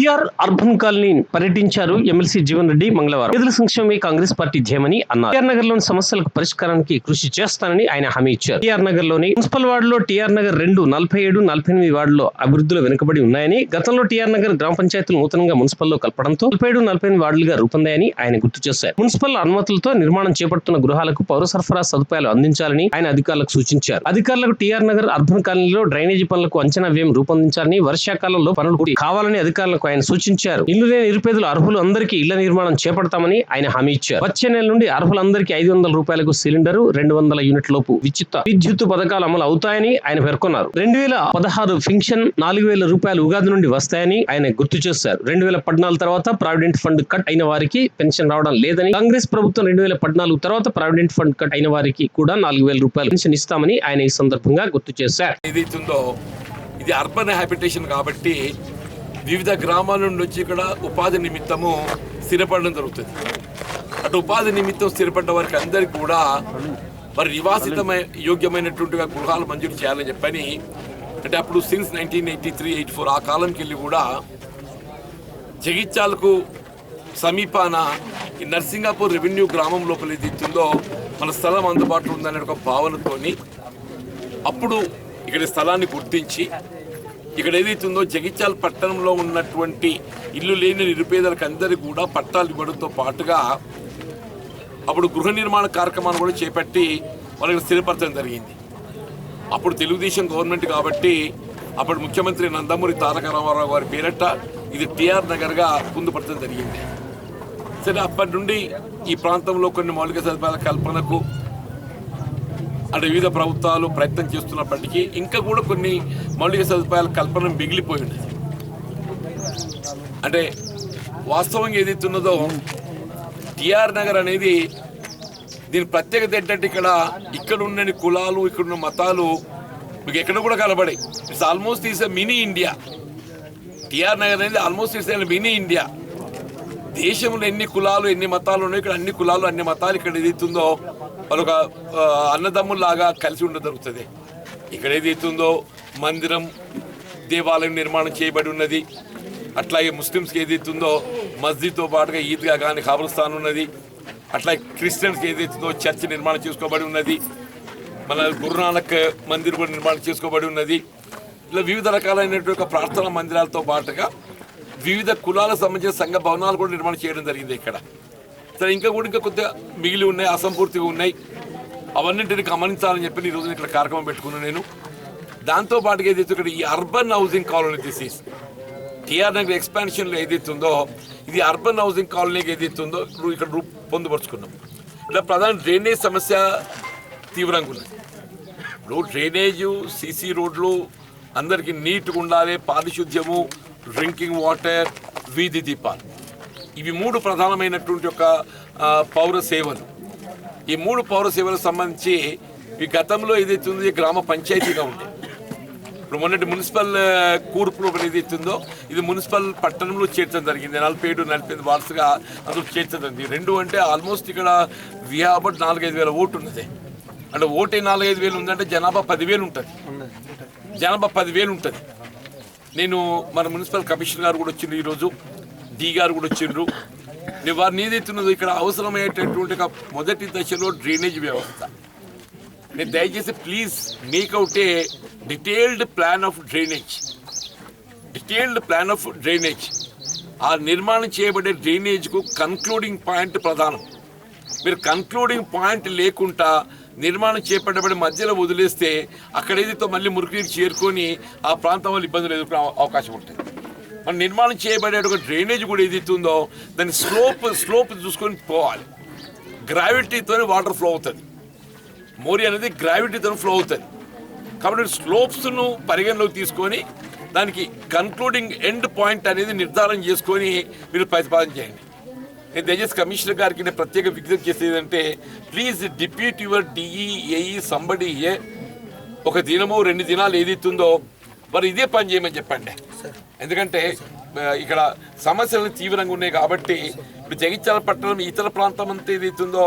TR urban colony పర్యటించారు MLC Jeevan Reddy మంగళవారం. పేదల సంక్షేమమే కాంగ్రెస్ పార్టీ ధ్యేయమని అన్నారు. టిఆర్ నగర్లోని సమస్యలకు పరిష్కారానికి కృషి చేస్తానని ఆయన హామీ ఇచ్చారు. టిఆర్ నగర్లోని మున్సిపల్ వార్డులో టిఆర్ నగర్ రెండు నలభై ఏడు నలభై ఎనిమిది వార్డులో అభివృద్ధిలో వెనుకబడి ఉన్నాయని గతంలో టిఆర్ నగర్ గ్రామ పంచాయతీలు నూతనంగా మున్సిపల్లో కలపడంతో నలభై ఏడు నలభై ఎనిమిది వార్డులుగా రూపొందాయని ఆయన గుర్తు చేశారు. మున్సిపల్ అనుమతులతో నిర్మాణం చేపడుతున్న గృహాలకు పౌర సరఫరా సదుపాయాలు అందించాలని ఆయన అధికారులకు సూచించారు. అధికారులకు టిఆర్ నగర్ అర్బన్ కాలనీలో డ్రైనేజీ పనులకు అంచనా వ్యయం రూపొందించాలని వర్షాకాలంలో పనులు కావాలని అధికారులకు ఆయన సూచించారు. ఇల్లు లేని నిరుపేదలు అర్హులు అందరికీ ఇళ్ళ నిర్మాణం చేపడతామని ఆయన హామీ ఇచ్చారు. వచ్చే నెల నుండి అర్హులందరికీ ఐదు వందల రూపాయలకు సిలిండర్ రెండు వందల యూనిట్ లోపు విద్యుత్ విద్యుత్ పథకాలు అమలు అవుతాయని ఆయన పేర్కొన్నారు. రెండు వేల పదహారు ఫింక్షన్ నాలుగు వేల రూపాయలు ఉగాది నుండి వస్తాయని ఆయన గుర్తు చేశారు. రెండు వేల పద్నాలుగు తర్వాత ప్రావిడెంట్ ఫండ్ కట్ అయిన వారికి పెన్షన్ రావడం లేదని కాంగ్రెస్ ప్రభుత్వం రెండు వేల పద్నాలుగు తర్వాత ప్రావిడెంట్ ఫండ్ కట్ అయిన వారికి కూడా నాలుగు వేల రూపాయలు పెన్షన్ ఇస్తామని ఆయన ఈ సందర్భంగా గుర్తు చేశారు. ఇది అర్బన్ హ్యాబిటేషన్ కాబట్టి వివిధ గ్రామాల నుండి వచ్చి ఇక్కడ ఉపాధి నిమిత్తము స్థిరపడడం జరుగుతుంది. అటు ఉపాధి నిమిత్తం స్థిరపడ్డ వారికి అందరికీ కూడా మరి నివాసితమై యోగ్యమైనటువంటిగా గృహాలు మంజూరు చేయాలని చెప్పని అంటే అప్పుడు since nineteen eighty three eighty four ఆ కాలంకి వెళ్ళి కూడా జగిత్యాలకు సమీపాన ఈ నర్సింగాపూర్ రెవెన్యూ గ్రామం లోపల ఏదైతుందో మన స్థలం అందుబాటులో ఉందనే ఒక భావనతోని అప్పుడు ఇక్కడ స్థలాన్ని గుర్తించి ఇక్కడ ఏదైతుందో జగిత్యాల పట్టణంలో ఉన్నటువంటి ఇల్లు లేని నిరుపేదలకు అందరికీ కూడా పట్టాలు ఇవ్వడంతో పాటుగా అప్పుడు గృహ నిర్మాణ కార్యక్రమాన్ని కూడా చేపట్టి వాళ్ళకి స్థిరపరచడం జరిగింది. అప్పుడు తెలుగుదేశం గవర్నమెంట్ కాబట్టి అప్పుడు ముఖ్యమంత్రి నందమూరి తారక రామారావు గారి పేరట ఇది టిఆర్ నగర్గా పొందుపరచడం జరిగింది. సరే అప్పటి నుండి ఈ ప్రాంతంలో కొన్ని మౌలిక సదుపాయాల కల్పనకు అంటే వివిధ ప్రభుత్వాలు ప్రయత్నం చేస్తున్నప్పటికీ ఇంకా కూడా కొన్ని మౌలిక సదుపాయాల కల్పన మిగిలిపోయి ఉన్నది. అంటే వాస్తవంగా ఏదైతే ఉన్నదో టిఆర్ నగర్ అనేది దీని ప్రత్యేకత ఏంటంటే ఇక్కడ ఇక్కడ ఉన్న కులాలు ఇక్కడ ఉన్న మతాలు మీకు ఎక్కడ కూడా కనబడాయి. It's almost is a mini India TR Nagar అనేది ఆల్మోస్ట్ ఇట్స్ మినీ ఇండియా దేశంలో ఎన్ని కులాలు ఎన్ని మతాలు ఉన్నాయో ఇక్కడ అన్ని కులాలు అన్ని మతాలు ఇక్కడ ఏదైతుందో వాళ్ళు ఒక అన్నదమ్ముల్లాగా కలిసి ఉండడం జరుగుతుంది. ఇక్కడ ఏదైతుందో మందిరం దేవాలయం నిర్మాణం చేయబడి ఉన్నది. అట్లాగే ముస్లిమ్స్కి ఏదైతుందో మస్జిద్తో పాటుగా ఈద్గా కానీ ఖబర్స్థాన్ ఉన్నది. అట్లాగే క్రిస్టియన్స్కి ఏదైతుందో చర్చ్ నిర్మాణం చేసుకోబడి ఉన్నది. మన గురునానక్ మందిర్ కూడా నిర్మాణం చేసుకోబడి ఉన్నది. ఇలా వివిధ రకాలైనటువంటి ఒక ప్రార్థనా మందిరాలతో పాటుగా వివిధ కులాలకు సంబంధించిన సంఘ భవనాలు కూడా నిర్మాణం చేయడం జరిగింది ఇక్కడ. సరే ఇంకా కూడా ఇంకా కొద్దిగా మిగిలి ఉన్నాయి అసంపూర్తిగా ఉన్నాయి. అవన్నింటిని గమనించాలని చెప్పి ఈ రోజున ఇక్కడ కార్యక్రమం పెట్టుకున్నాను నేను. దాంతో పాటుగా ఏదైతే ఇక్కడ ఈ urban housing colony this is TR Nagar ఎక్స్పాన్షన్లో ఏదైతే ఉందో ఇది అర్బన్ హౌసింగ్ కాలనీకి ఏదైతే ఉందో ఇప్పుడు ఇక్కడ రూప్ పొందుపరుచుకున్నాం. ఇలా ప్రధాన డ్రైనేజ్ సమస్య తీవ్రంగా ఉన్నది. ఇప్పుడు డ్రైనేజు సీసీ రోడ్లు అందరికీ నీట్గా ఉండాలి పారిశుద్ధ్యము డ్రింకింగ్ వాటర్ వీధి దీపాలు. ఇవి మూడు ప్రధానమైనటువంటి ఒక పౌర సేవలు. ఈ మూడు పౌర సేవలకు సంబంధించి ఈ గతంలో ఏదైతే ఉందో గ్రామ పంచాయతీగా ఉంది. ఇప్పుడు మొన్నటి మున్సిపల్ కూర్పులో ఒకటి ఏదైతే ఉందో ఇది మున్సిపల్ పట్టణంలో చేర్చడం జరిగింది. నలభై ఏడు నలభై ఐదు అందులో చేర్చడం జరిగింది. రెండు అంటే ఆల్మోస్ట్ ఇక్కడ విహాబట్ నాలుగైదు వేల ఓటు ఉన్నది. అంటే ఓటే నాలుగైదు వేలు ఉందంటే జనాభా పదివేలు ఉంటుంది. జనాభా పదివేలు ఉంటుంది. నేను మన మున్సిపల్ కమిషనర్ గారు కూడా వచ్చింది ఈరోజు. డి గారు కూడా వచ్చిండ్రు. నేను వారిని ఏదైతున్నదో ఇక్కడ అవసరమయ్యేటటువంటి మొదటి దశలో డ్రైనేజ్ వ్యవస్థ. నేను దయచేసి please make out a detailed plan of drainage detailed plan of drainage ఆ నిర్మాణం చేయబడే డ్రైనేజ్కు కన్క్లూడింగ్ పాయింట్ ప్రధానం. మీరు కన్క్లూడింగ్ పాయింట్ లేకుండా నిర్మాణం చేపట్టబడి మధ్యలో వదిలేస్తే అక్కడ ఏదైతే మళ్ళీ మురికి నీరు చేరుకొని ఆ ప్రాంతం వాళ్ళు ఇబ్బందులు ఎదుర్కొనే అవకాశం ఉంటుంది. మన నిర్మాణం చేయబడే ఒక డ్రైనేజ్ కూడా ఏదైతే ఉందో దాని స్లోప్ స్లోప్ చూసుకొని పోవాలి. గ్రావిటీతో వాటర్ ఫ్లో అవుతుంది. మోరీ అనేది గ్రావిటీతో ఫ్లో అవుతుంది. కాబట్టి స్లోప్స్ను పరిగణలోకి తీసుకొని దానికి కన్క్లూడింగ్ ఎండ్ పాయింట్ అనేది నిర్ధారణ చేసుకొని మీరు ప్రతిపాదన చేయండి. నేను దయచేసి కమిషనర్ గారికి నేను ప్రత్యేక విజ్ఞప్తి చేసేది అంటే please depute your DEAE somebody ఏ ఒక దినమో రెండు దినాలు ఏదైతుందో మరి ఇదే పని చేయమని చెప్పండి. ఎందుకంటే ఇక్కడ సమస్యలు తీవ్రంగా ఉన్నాయి కాబట్టి ఇప్పుడు జగిత్యాల పట్టణం ఇతర ప్రాంతం అంతా ఏదైతుందో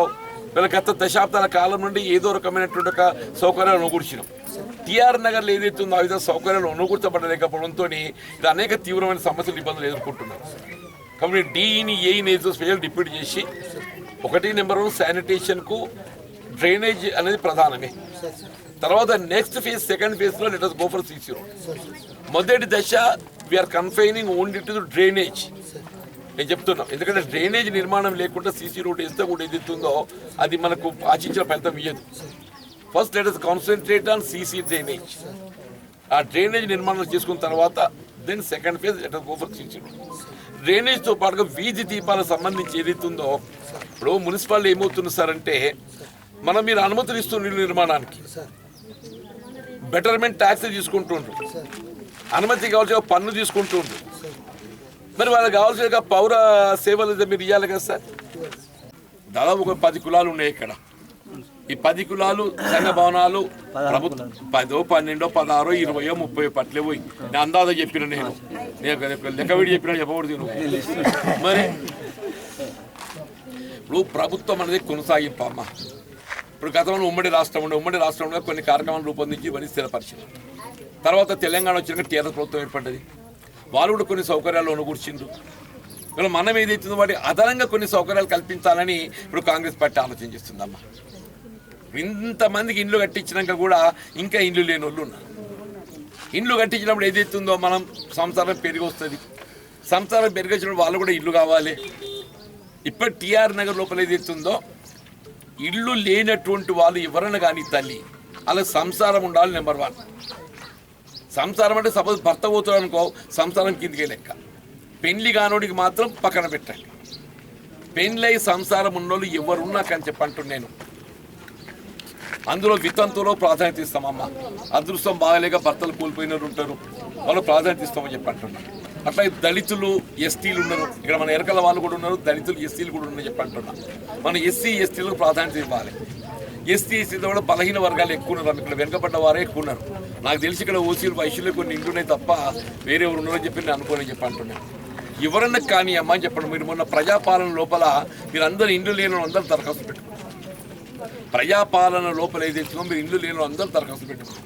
వీళ్ళ గత దశాబ్దాల కాలం నుండి ఏదో రకమైనటువంటి ఒక సౌకర్యాలు అనుకూర్చినాం టిఆర్ నగర్లో ఏదైతే ఉందో ఆ విధంగా సౌకర్యాలు అనుకూర్చబడలేకపోవడంతో ఇది అనేక తీవ్రమైన సమస్యలు ఇబ్బందులు ఎదుర్కొంటున్నారు. కాబట్టి డీని ఏఈని ఏదో స్పెషల్ డిప్యూట్ చేసి ఒకటి నెంబర్ వన్ శానిటేషన్కు డ్రైనేజ్ అనేది ప్రధానమే. తర్వాత నెక్స్ట్ ఫేజ్ సెకండ్ ఫేజ్లో let us go for CC road మొదటి దశ we're confining only to drainage నేను చెప్తున్నాం ఎందుకంటే డ్రైనేజ్ నిర్మాణం లేకుండా సీసీ రోడ్ వేస్తే కూడా ఏదైతుందో అది మనకు ఆశించిన ఫలితం ఇయ్యదు. First let us concentrate on CC drainage ఆ డ్రైనేజ్ నిర్మాణం చేసుకున్న తర్వాత then second phase let us go for CC road డ్రైనేజ్తో పాటుగా వీధి దీపాలకు సంబంధించి ఏదైతుందో ఇప్పుడు మున్సిపాలిటీ ఏమవుతుంది సార్ అంటే మనం మీరు అనుమతులు ఇస్తున్న నిర్మాణానికి. బెటర్మెంట్ ట్యాక్స్ తీసుకుంటుండ్రు. అనుమతి కావాల్సిన పన్ను తీసుకుంటుండ్రు. మరి వాళ్ళకి కావాల్సిన పౌర సేవలు అయితే మీరు ఇవ్వాలి కదా సార్? దాదాపు ఒక పది కులాలు ఉన్నాయి ఇక్కడ. ఈ పది కులాలు సంఘ భవనాలు ప్రభుత్వం పదో పన్నెండో పదహారో ఇరవయో ముప్పై పట్లే పోయి. నేను అందాజ చెప్పిన నేను. నేను లెక్క విడి చెప్పిన చెప్పకూడదు నువ్వు. మరి ఇప్పుడు ప్రభుత్వం అనేది కొనసాగింపమ్మ. ఇప్పుడు గతంలో ఉమ్మడి రాష్ట్రం ఉండే ఉమ్మడి రాష్ట్రంలో కొన్ని కార్యక్రమాలు రూపొందించి ఇవన్నీ స్థిరపరిచారు తర్వాత తెలంగాణ వచ్చినాక టీఆర్ఎస్ ప్రభుత్వం ఏర్పడ్డది. వాళ్ళు కూడా కొన్ని సౌకర్యాలు అనుకూర్చిండ్రు. ఇలా మనం ఏదైతుందో వాటి అదనంగా కొన్ని సౌకర్యాలు కల్పించాలని ఇప్పుడు కాంగ్రెస్ పార్టీ ఆలోచన చేస్తుందమ్మా. ఇంతమందికి ఇండ్లు కట్టించినాక కూడా ఇంకా ఇండ్లు లేని వాళ్ళు ఉన్నారు. ఇండ్లు కట్టించినప్పుడు ఏదైతుందో మనం సంసారం పెరిగి వస్తుంది సంసారం పెరిగి వచ్చినప్పుడు వాళ్ళు కూడా ఇల్లు కావాలి. ఇప్పుడు టీఆర్ నగర్ లోపల ఏదైతుందో ఇల్లు లేనటువంటి వాళ్ళు ఎవరైనా కానీ తల్లి అలా సంసారం ఉండాలి నెంబర్ వన్. సంసారం అంటే సపోజ్ భర్త పోతున్నాడు అనుకో సంసారం కిందికే లెక్క. పెళ్ళి కానోడికి మాత్రం పక్కన పెట్టండి. పెళ్ళై సంసారం ఉన్నోళ్ళు ఎవరున్నా కానీ చెప్పంటు నేను. అందులో వితంతులో ప్రాధాన్యత ఇస్తామమ్మా అదృష్టం బాగలేక భర్తలు కోల్పోయినారు ఉంటారు. వాళ్ళు ప్రాధాన్యత ఇస్తామని చెప్పంటున్నాను అట్లా దళితులు ఎస్టీలు ఉన్నారు. ఇక్కడ మన ఎరకల వాళ్ళు కూడా ఉన్నారు. దళితులు ఎస్టీలు కూడా ఉన్నారు చెప్పి అంటున్నా. మన ఎస్సీ ఎస్టీలకు ప్రాధాన్యత ఇవ్వాలి. ఎస్సీ ఎస్టీలో కూడా బలహీన వర్గాలు ఎక్కువ ఉన్నారు. ఇక్కడ వెనుకబడ్డ వారే ఎక్కువ ఉన్నారు. నాకు తెలిసి ఇక్కడ ఓసీలు వైశ్యులు కొన్ని ఇంటున్నాయి తప్ప వేరే ఎవరు ఉన్నారని చెప్పి నేను అనుకోని చెప్పి అంటున్నాను ఎవరన్నా కానీ అమ్మా అని చెప్పండి. మీరు మొన్న ప్రజాపాలన లోపల మీరు అందరూ ఇండ్లు లేని అందరూ దరఖాస్తు పెట్టుకోండి ప్రజాపాలన లోపల ఏదైతే మీరు ఇండ్లు లేని అందరూ దరఖాస్తు పెట్టుకోండి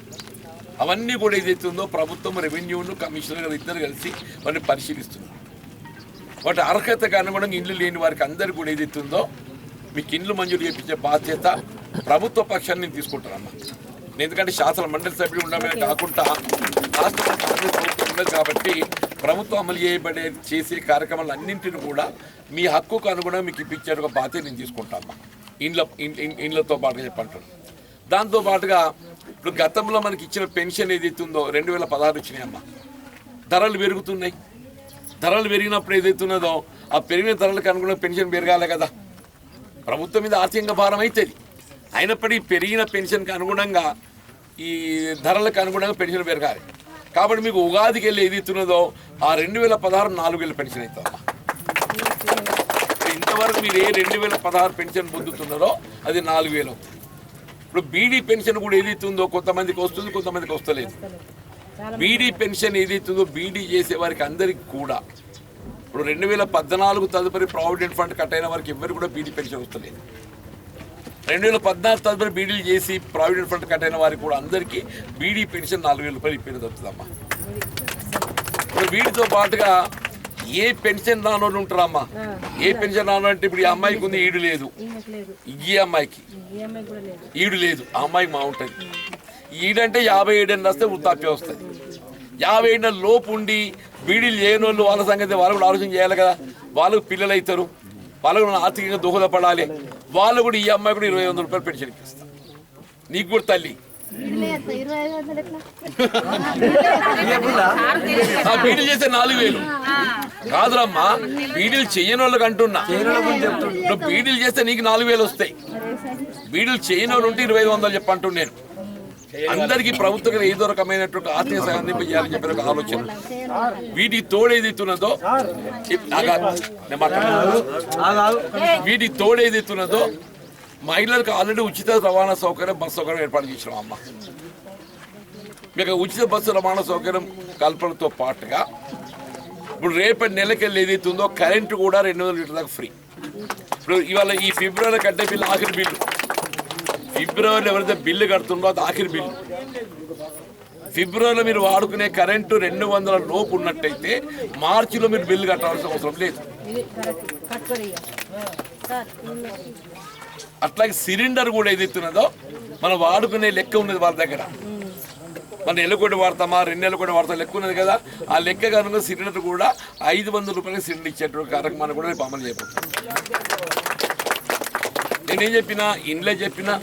అవన్నీ కూడా ఏదైతుందో ప్రభుత్వం రెవెన్యూను కమిషనర్ గారు ఇద్దరు కలిసి వాటిని పరిశీలిస్తున్నారు. వాటి అర్హతకు అనుగుణంగా ఇండ్లు లేని వారికి అందరు కూడా ఏదైతుందో మీకు ఇండ్లు మంజూరు చేయించే బాధ్యత ప్రభుత్వ పక్షాన్ని నేను తీసుకుంటానమ్మా. నేను ఎందుకంటే శాసన మండలి సభ్యులు ఉండడమే కాకుండా రాష్ట్రంలో కాంగ్రెస్ ప్రభుత్వం ఉండదు కాబట్టి ప్రభుత్వం అమలు చేయబడే చేసే కార్యక్రమాలు అన్నింటిని కూడా మీ హక్కుకు అనుగుణంగా మీకు ఇప్పించే ఒక బాధ్యత నేను తీసుకుంటామా ఇండ్ల ఇండ్లతో పాటుగా చెప్పంటాను దాంతో పాటుగా ఇప్పుడు గతంలో మనకి ఇచ్చిన పెన్షన్ ఏదైతే ఉందో రెండు వేల పదహారు వచ్చినాయమ్మా ధరలు పెరుగుతున్నాయి. ధరలు పెరిగినప్పుడు ఏదైతున్నదో ఆ పెరిగిన ధరలకు అనుగుణంగా పెన్షన్ పెరగాలి కదా. ప్రభుత్వం మీద ఆర్థికంగా భారం అవుతుంది అయినప్పటికీ పెరిగిన పెన్షన్కి అనుగుణంగా ఈ ధరలకు అనుగుణంగా పెన్షన్ పెరగాలి. కాబట్టి మీకు ఉగాదికి వెళ్ళి ఏది ఇస్తున్నదో ఆ రెండు వేల పదహారు నాలుగు వేల పెన్షన్ అవుతుందమ్మా ఇంతవరకు మీరు ఏ రెండు వేల పదహారు పెన్షన్ పొందుతున్నారో అది నాలుగు వేలు అవుతుంది. ఇప్పుడు బీడీ పెన్షన్ కూడా ఏదైతే ఉందో కొంతమందికి వస్తుంది కొంతమందికి వస్తలేదు. బీడీ పెన్షన్ ఏదైతే ఉందో బీడీ చేసే వారికి అందరికి కూడా. ఇప్పుడు రెండు వేల పద్నాలుగు తదుపరి ప్రావిడెంట్ ఫండ్ కట్ అయిన వారికి ఎవరు కూడా బీడీ పెన్షన్ వస్తలేదు. రెండు వేల పద్నాలుగు తదుపరి బీడీలు చేసి ప్రావిడెంట్ ఫండ్ కట్ అయిన వారికి కూడా అందరికీ బీడీ పెన్షన్ నాలుగు వేల రూపాయలు ఇప్పేది దొరుకుతుందమ్మా ఇప్పుడు వీటితో పాటుగా ఏ పెన్షన్ రానోళ్ళు ఉంటారమ్మా? ఏ పెన్షన్ రాను అంటే ఇప్పుడు ఈ అమ్మాయికి ఉంది ఈడు లేదు. ఈ అమ్మాయికి. ఈడు లేదు. ఆ అమ్మాయికి మా ఉంటుంది. ఈడంటే యాభై ఏడు వస్తే వృద్ధాప్యం వస్తుంది. యాభై ఏడు లోపు ఉండి బీడీలు వాళ్ళు వాళ్ళ సంగతి వాళ్ళు కూడా ఆలోచన చేయాలి కదా. వాళ్ళు పిల్లలు అవుతారు వాళ్ళు కూడా ఆర్థికంగా దోహదపడాలి. వాళ్ళు కూడా ఈ అమ్మాయి కూడా ఇరవై వందల రూపాయలు పెన్షన్ ఇస్తారు. నీకు కూడా తల్లి. బీడీలు చేస్తే నాలుగు వేలు. కాదురమ్మా బీడీలు చెయ్యని వాళ్ళకి అంటున్నా. ఇప్పుడు బీడీలు చేస్తే నీకు నాలుగు వేలు వస్తాయి. బీడీలు చేయని వాళ్ళు ఉంటే ఇరవై ఐదు వందలు చెప్పంటున్నాను నేను. అందరికీ ప్రభుత్వం ఏదో రకమైనటువంటి ఆర్థిక సహాయం అందింపజేయాలని చెప్పిన ఒక ఆలోచన. వీటికి తోడేదితున్నదో. వీటికి తోడేదితున్నదో మహిళలకు ఆల్రెడీ ఉచిత రవాణా సౌకర్యం బస్సు సౌకర్యం ఏర్పాటు చేసినాం అమ్మ. మీకు ఉచిత బస్సు రవాణా సౌకర్యం కల్పనతో పాటుగా ఇప్పుడు రేపటి నెలకెళ్ళి ఏదైతే ఉందో కరెంటు కూడా రెండు వందల లీటర్ దాకా ఫ్రీ. ఇప్పుడు ఇవాళ ఈ ఫిబ్రవరి కట్టే బిల్లు ఆఖరి బిల్లు. ఫిబ్రవరిలో ఎవరైతే బిల్లు కడుతుందో అది ఆఖరి బిల్లు. ఫిబ్రవరిలో మీరు వాడుకునే కరెంటు రెండు వందల లోపు ఉన్నట్టయితే మార్చిలో మీరు బిల్లు కట్టాల్సిన అవసరం లేదు. అట్లాగే సిలిండర్ కూడా ఏదైతున్నదో మనం వాడుకునే లెక్క ఉన్నది వాళ్ళ దగ్గర. మన నెల కూడా వాడతామా రెండు నెలలు కూడా వాడతాం లెక్క ఉన్నది కదా. ఆ లెక్క కనుక సిలిండర్ కూడా ఐదు వందల రూపాయలకి సిలిండర్ ఇచ్చేటువంటి కార్యక్రమాన్ని కూడా రేపు అమలు చేయబోతున్నాం. నేనేం చెప్పినా ఇంట్లో చెప్పినా